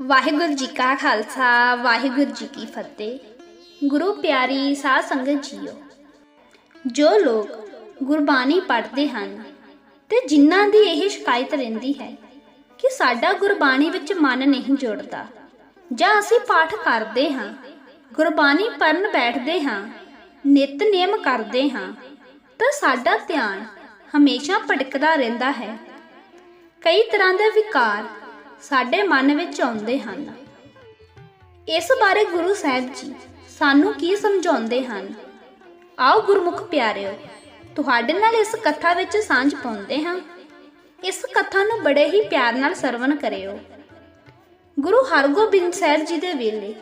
ਵਾਹਿਗੁਰੂ ਜੀ ਕਾ ਖਾਲਸਾ, ਵਾਹਿਗੁਰੂ ਜੀ ਕੀ ਫਤਿਹ। ਗੁਰੂ ਪਿਆਰੀ ਸਾਧ ਸੰਗਤ ਜੀਓ, ਜੋ ਲੋਕ ਗੁਰਬਾਣੀ ਪੜ੍ਹਦੇ ਹਨ ਤੇ ਜਿਨ੍ਹਾਂ ਦੀ ਇਹ ਸ਼ਿਕਾਇਤ ਰਹਿੰਦੀ ਹੈ ਕਿ ਸਾਡਾ ਗੁਰਬਾਣੀ ਵਿੱਚ ਮਨ ਨਹੀਂ ਜੁੜਦਾ ਜਾਂ ਅਸੀਂ ਪਾਠ ਕਰਦੇ ਹਾਂ, ਗੁਰਬਾਣੀ ਪੜਨ ਬੈਠਦੇ ਹਾਂ ਨਿਤਨੇਮ ਕਰਦੇ ਹਾਂ, ਤਾਂ ਸਾਡਾ ਧਿਆਨ ਹਮੇਸ਼ਾ ਭਟਕਦਾ ਰਹਿੰਦਾ ਹੈ। ਕਈ ਤਰ੍ਹਾਂ ਦੇ ਵਿਕਾਰ ਸਾਡੇ ਮਨ ਵਿੱਚ ਆਉਂਦੇ ਹਨ। ਇਸ ਬਾਰੇ ਗੁਰੂ ਸਾਹਿਬ ਜੀ ਸਾਨੂੰ ਕੀ ਸਮਝਾਉਂਦੇ ਹਨ? ਆਓ ਗੁਰਮੁਖ ਪਿਆਰਿਓ, ਤੁਹਾਡੇ ਨਾਲ ਇਸ ਕਥਾ ਵਿੱਚ ਸਾਂਝ ਪਾਉਂਦੇ ਹਾਂ। ਇਸ ਕਥਾ ਨੂੰ ਬੜੇ ਹੀ ਪਿਆਰ ਨਾਲ ਸਰਵਣ ਕਰਿਓ। ਗੁਰੂ ਹਰਗੋਬਿੰਦ ਸਾਹਿਬ ਜੀ ਦੇ ਵੇਲੇ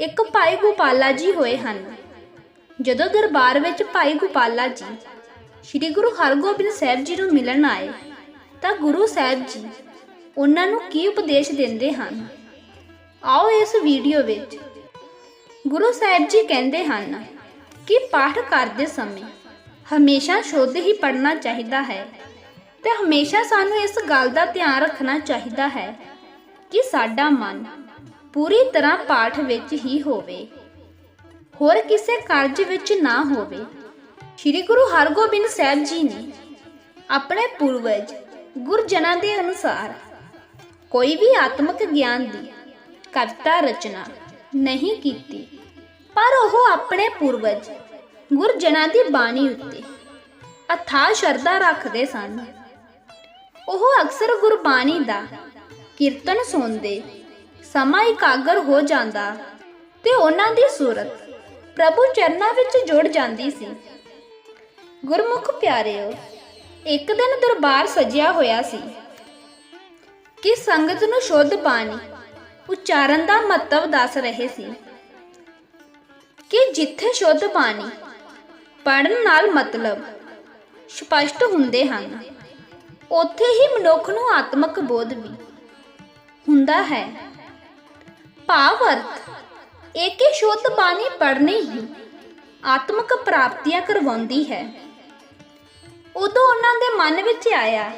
ਇੱਕ ਭਾਈ ਗੋਪਾਲਾ ਜੀ ਹੋਏ ਹਨ। ਜਦੋਂ ਦਰਬਾਰ ਵਿੱਚ ਭਾਈ ਗੋਪਾਲਾ ਜੀ ਸ੍ਰੀ ਗੁਰੂ ਹਰਗੋਬਿੰਦ ਸਾਹਿਬ ਜੀ ਨੂੰ ਮਿਲਣ ਆਏ, ਤਾਂ ਗੁਰੂ ਸਾਹਿਬ ਜੀ ਉਹਨਾਂ ਨੂੰ ਕੀ ਉਪਦੇਸ਼ ਦਿੰਦੇ ਹਨ? ਆਓ ਇਸ ਵੀਡੀਓ ਵਿੱਚ ਗੁਰੂ ਸਾਹਿਬ ਜੀ ਕਹਿੰਦੇ ਹਨ ਕਿ ਪਾਠ ਕਰਦੇ ਸਮੇਂ ਹਮੇਸ਼ਾ ਸ਼ੁੱਧ ਹੀ ਪੜ੍ਹਨਾ ਚਾਹੀਦਾ ਹੈ ਤੇ ਹਮੇਸ਼ਾ ਸਾਨੂੰ ਇਸ ਗੱਲ ਦਾ ਧਿਆਨ ਰੱਖਣਾ ਚਾਹੀਦਾ ਹੈ ਕਿ ਸਾਡਾ ਮਨ ਪੂਰੀ ਤਰ੍ਹਾਂ ਪਾਠ ਵਿੱਚ ਹੀ ਹੋਵੇ, ਹੋਰ ਕਿਸੇ ਕਾਰਜ ਵਿੱਚ ਨਾ ਹੋਵੇ। ਸ੍ਰੀ ਗੁਰੂ ਹਰਗੋਬਿੰਦ ਸਾਹਿਬ ਜੀ ਨੇ ਆਪਣੇ ਪੂਰਵਜ ਗੁਰਜਨਾਂ ਦੇ ਅਨੁਸਾਰ ਕੋਈ ਵੀ ਆਤਮਿਕ ਗਿਆਨ ਦੀ ਕਵਿਤਾ ਰਚਨਾ ਨਹੀਂ ਕੀਤੀ, ਪਰ ਉਹ ਆਪਣੇ ਪੂਰਵਜ ਗੁਰਜਨਾਂ ਦੀ ਬਾਣੀ ਉੱਤੇ ਅਥਾਹ ਸ਼ਰਧਾ ਰੱਖਦੇ ਸਨ। ਉਹ ਅਕਸਰ ਗੁਰਬਾਣੀ ਦਾ ਕੀਰਤਨ ਸੁਣਦੇ, ਸਮਾਂ ਇਕਾਗਰ ਹੋ ਜਾਂਦਾ ਤੇ ਉਹਨਾਂ ਦੀ ਸੂਰਤ ਪ੍ਰਭੂ ਚਰਨਾਂ ਵਿੱਚ ਜੁੜ ਜਾਂਦੀ ਸੀ। ਗੁਰਮੁਖ ਪਿਆਰਿਓ, ਇੱਕ ਦਿਨ ਦਰਬਾਰ ਸਜਿਆ ਹੋਇਆ ਸੀ। ਕਿ ਸੰਗਤ ਨੂੰ ਸ਼ੁੱਧ ਬਾਣੀ ਉਚਾਰਨ ਦਾ ਮਹੱਤਵ ਦੱਸ ਰਹੇ ਸੀ ਕਿ ਜਿੱਥੇ ਸ਼ੁੱਧ ਬਾਣੀ ਪੜਨ ਨਾਲ ਮਤਲਬ ਸਪਸ਼ਟ ਹੁੰਦੇ ਹਨ, ਉੱਥੇ ਹੀ ਮਨੁੱਖ ਨੂੰ ਆਤਮਿਕ ਬੋਧ ਵੀ ਹੁੰਦਾ ਹੈ। ਭਾਵ ਅਰਥ ਇਹ ਕਿ ਸ਼ੁੱਧ ਬਾਣੀ ਪੜ੍ਹਨੀ ਹੀ ਆਤਮਿਕ ਪ੍ਰਾਪਤੀਆਂ ਕਰਵਾਉਂਦੀ ਹੈ। ਉਦੋਂ ਉਹਨਾਂ ਦੇ ਮਨ ਵਿੱਚ ਆਇਆ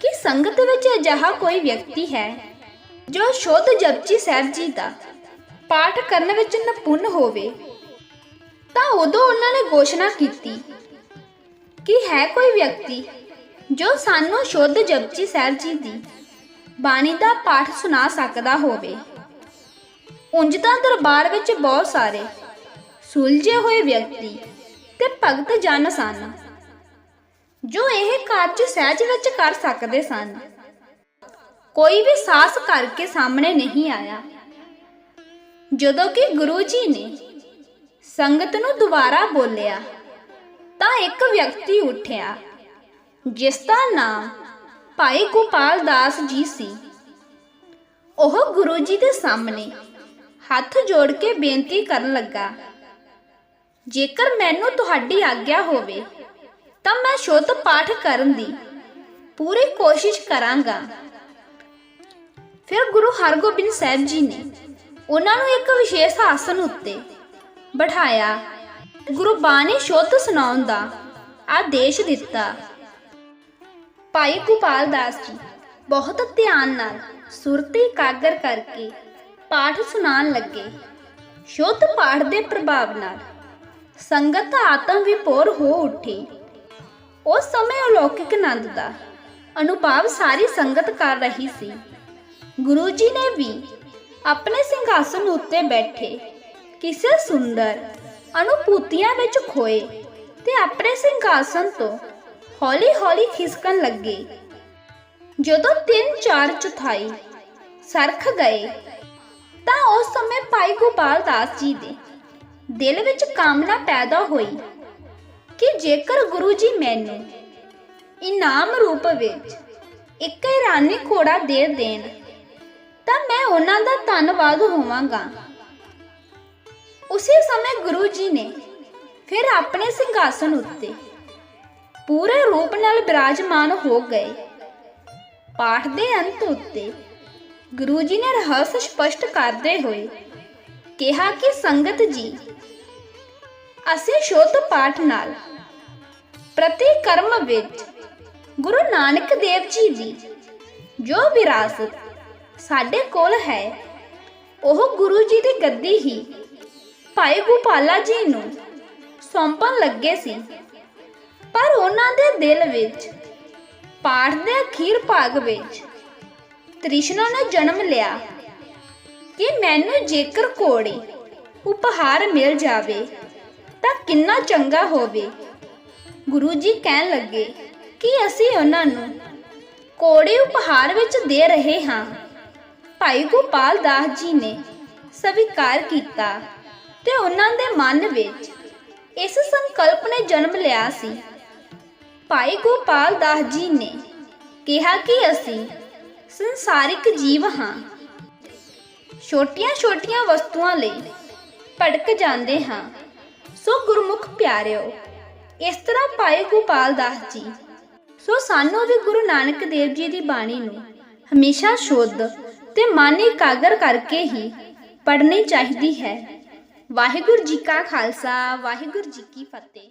ਕਿ ਸੰਗਤ ਵਿੱਚ ਅਜਿਹਾ ਕੋਈ ਵਿਅਕਤੀ ਹੈ ਜੋ ਸ਼ੁੱਧ ਜਪਜੀ ਸਾਹਿਬ ਜੀ ਦਾ ਪਾਠ ਕਰਨ ਵਿੱਚ ਨਿਪੁੰਨ ਹੋਵੇ। ਤਾਂ ਉਦੋਂ ਉਹਨਾਂ ਨੇ ਘੋਸ਼ਣਾ ਕੀਤੀ ਕਿ ਹੈ ਕੋਈ ਵਿਅਕਤੀ ਜੋ ਸਾਨੂੰ ਸ਼ੁੱਧ ਜਪਜੀ ਸਾਹਿਬ ਜੀ ਦੀ ਬਾਣੀ ਦਾ ਪਾਠ ਸੁਣਾ ਸਕਦਾ ਹੋਵੇ। ਉਂਝ ਤਾਂ ਦਰਬਾਰ ਵਿੱਚ ਬਹੁਤ ਸਾਰੇ ਸੁਲਝੇ ਹੋਏ ਵਿਅਕਤੀ ਤੇ ਭਗਤ ਜਨ ਸਨ। ਜੋ ਇਹ ਕਾਰਜ ਸਹਿਜ ਵਿੱਚ ਕਰ ਸਕਦੇ ਸਨ। ਕੋਈ ਵੀ ਸਾਹਸ ਕਰਕੇ ਸਾਹਮਣੇ ਨਹੀਂ ਆਇਆ। ਜਦੋਂ ਕਿ ਗੁਰੂ ਜੀ ਨੇ ਸੰਗਤ ਨੂੰ ਦੁਬਾਰਾ ਬੋਲਿਆ, ਤਾਂ ਇੱਕ ਵਿਅਕਤੀ ਉੱਠਿਆ, ਜਿਸ ਦਾ ਨਾਮ ਭਾਈ ਗੋਪਾਲ ਦਾਸ ਜੀ ਸੀ। ਉਹ ਗੁਰੂ ਜੀ ਦੇ ਸਾਹਮਣੇ ਹੱਥ ਜੋੜ ਕੇ ਬੇਨਤੀ ਕਰਨ ਲੱਗਾ, ਜੇਕਰ ਮੈਨੂੰ ਤੁਹਾਡੀ ਆਗਿਆ ਹੋਵੇ ਤਾਂ ਮੈਂ ਸ਼ੁੱਧ ਪਾਠ ਕਰਨ ਦੀ ਪੂਰੀ ਕੋਸ਼ਿਸ਼ ਕਰਾਂਗਾ। ਫਿਰ ਗੁਰੂ ਹਰਗੋਬਿੰਦ ਸਾਹਿਬ ਜੀ ਨੇ ਉਹਨਾਂ ਨੂੰ ਇੱਕ ਵਿਸ਼ੇਸ਼ ਆਸਨ ਉੱਤੇ ਬਿਠਾਇਆ। ਗੁਰੂ ਬਾਣੀ ਸ਼ੁੱਧ ਸੁਣਾਉਣ ਦਾ ਆਦੇਸ਼ ਦਿੱਤਾ। ਭਾਈ ਗੋਪਾਲ ਦਾਸ ਜੀ ਬਹੁਤ ਧਿਆਨ ਨਾਲ ਸੁਰਤੀ ਇਕਾਗਰ ਕਰਕੇ ਪਾਠ ਸੁਣਾਉਣ ਲੱਗੇ। ਸ਼ੁੱਧ ਪਾਠ ਦੇ ਪ੍ਰਭਾਵ ਨਾਲ ਸੰਗਤ ਆਤਮ ਵਿਪੋਰ ਹੋ ਉੱਠੀ। ਉਸ ਸਮੇਂ ਅਲੌਕਿਕ ਆਨੰਦ ਦਾ ਅਨੁਭਵ ਸਾਰੀ ਸੰਗਤ ਕਰ ਰਹੀ ਸੀ। ਗੁਰੂ ਜੀ ਨੇ ਵੀ ਆਪਣੇ ਸਿੰਘਾਸਨ ਉੱਤੇ ਬੈਠੇ, ਕਿਸੇ ਸੁੰਦਰ ਅਨੁਭੂਤੀਆਂ ਵਿੱਚ ਖੋਏ ਤੇ ਆਪਣੇ ਸਿੰਘਾਸਨ ਤੋਂ ਹੌਲੀ-ਹੌਲੀ ਖਿਸਕਣ ਲੱਗੇ। ਜਦੋਂ 3-4 ਚੌਥਾਈ ਸਰਖ ਗਏ, ਤਾਂ ਉਸ ਸਮੇਂ ਭਾਈ ਗੋਪਾਲ ਦਾਸ ਜੀ ਦੇ ਦਿਲ ਵਿੱਚ ਕਾਮਨਾ ਪੈਦਾ ਹੋਈ ਕਿ ਜੇਕਰ ਗੁਰੂ ਜੀ ਮੈਨੂੰ ਇਨਾਮ ਰੂਪ ਵਿੱਚ ਇੱਕ ਇਰਾਨੀ ਘੋੜਾ ਦੇ ਦੇਣ, ਤਾਂ ਮੈਂ ਉਹਨਾਂ ਦਾ ਧੰਨਵਾਦ ਹੋਵਾਂਗਾ। ਉਸੇ ਸਮੇਂ ਗੁਰੂ ਜੀ ਨੇ ਫਿਰ ਆਪਣੇ ਸਿੰਘਾਸਨ ਉੱਤੇ ਪੂਰੇ ਰੂਪ ਨਾਲ ਬਿਰਾਜਮਾਨ ਹੋ ਗਏ। ਪਾਠ ਦੇ ਅੰਤ ਉੱਤੇ ਗੁਰੂ ਜੀ ਨੇ ਰਹੱਸ ਸਪਸ਼ਟ ਕਰਦੇ ਹੋਏ ਕਿਹਾ ਕਿ ਸੰਗਤ ਜੀ ਅਸੀਂ ਸ਼ੁੱਧ ਪਾਠ ਨਾਲ ਪ੍ਰਤੀ ਕਰਮ ਵਿੱਚ ਗੁਰੂ ਨਾਨਕ ਦੇਵ ਜੀ ਦੀ ਜੋ ਵਿਰਾਸਤ ਸਾਡੇ ਕੋਲ ਹੈ, ਉਹ ਗੁਰੂ ਜੀ ਦੀ ਗੱਦੀ ਹੀ ਭਾਈ ਗੋਪਾਲਾ ਜੀ ਨੂੰ ਸੌਂਪਣ ਲੱਗੇ ਸੀ। ਪਰ ਉਹਨਾਂ ਦੇ ਦਿਲ ਵਿੱਚ ਪਾਠ ਦੇ ਅਖੀਰ ਭਾਗ ਵਿੱਚ ਤ੍ਰਿਸ਼ਨਾ ਨੇ ਜਨਮ ਲਿਆ ਕਿ ਮੈਨੂੰ ਜੇਕਰ ਕੋੜੀ ਉਪਹਾਰ ਮਿਲ ਜਾਵੇ ਤਾਂ ਕਿੰਨਾ ਚੰਗਾ ਹੋਵੇ। ਗੁਰੂ ਜੀ ਕਹਿਣ ਲੱਗੇ, ਕਿ ਅਸੀਂ ਉਹਨਾਂ ਨੂੰ ਕੋੜੇ ਉਪਹਾਰ ਵਿੱਚ ਦੇ ਰਹੇ ਹਾਂ? ਭਾਈ ਗੋਪਾਲ ਦਾਸ ਜੀ ਨੇ ਸਵੀਕਾਰ ਕੀਤਾ ਤੇ ਉਹਨਾਂ ਦੇ ਮਨ ਵਿੱਚ ਇਸ ਸੰਕਲਪ ਨੇ ਜਨਮ ਲਿਆ ਸੀ। ਭਾਈ ਗੋਪਾਲ ਦਾਸ ਜੀ ਨੇ ਕਿਹਾ ਕਿ ਅਸੀਂ ਸੰਸਾਰਿਕ ਜੀਵ ਹਾਂ। ਛੋਟੀਆਂ-ਛੋਟੀਆਂ ਵਸਤੂਆਂ ਲਈ ਭਟਕ ਜਾਂਦੇ ਹਾਂ। ਸੋ ਗੁਰਮੁਖ ਪਿਆਰਿਓ, ਇਸ ਤਰ੍ਹਾਂ ਭਾਈ ਗੋਪਾਲ ਦਾਸ ਜੀ, ਸੋ ਸਾਨੂੰ ਵੀ ਗੁਰੂ ਨਾਨਕ ਦੇਵ ਜੀ ਦੀ ਬਾਣੀ ਨੂੰ ਹਮੇਸ਼ਾ ਸ਼ੁੱਧ ਤੇ ਮਨ ਇਕਾਗਰ ਕਰਕੇ ਹੀ ਪੜ੍ਹਨੀ ਚਾਹੀਦੀ ਹੈ। ਵਾਹਿਗੁਰੂ ਜੀ ਕਾ ਖਾਲਸਾ, ਵਾਹਿਗੁਰੂ ਜੀ ਕੀ ਫਤਿਹ।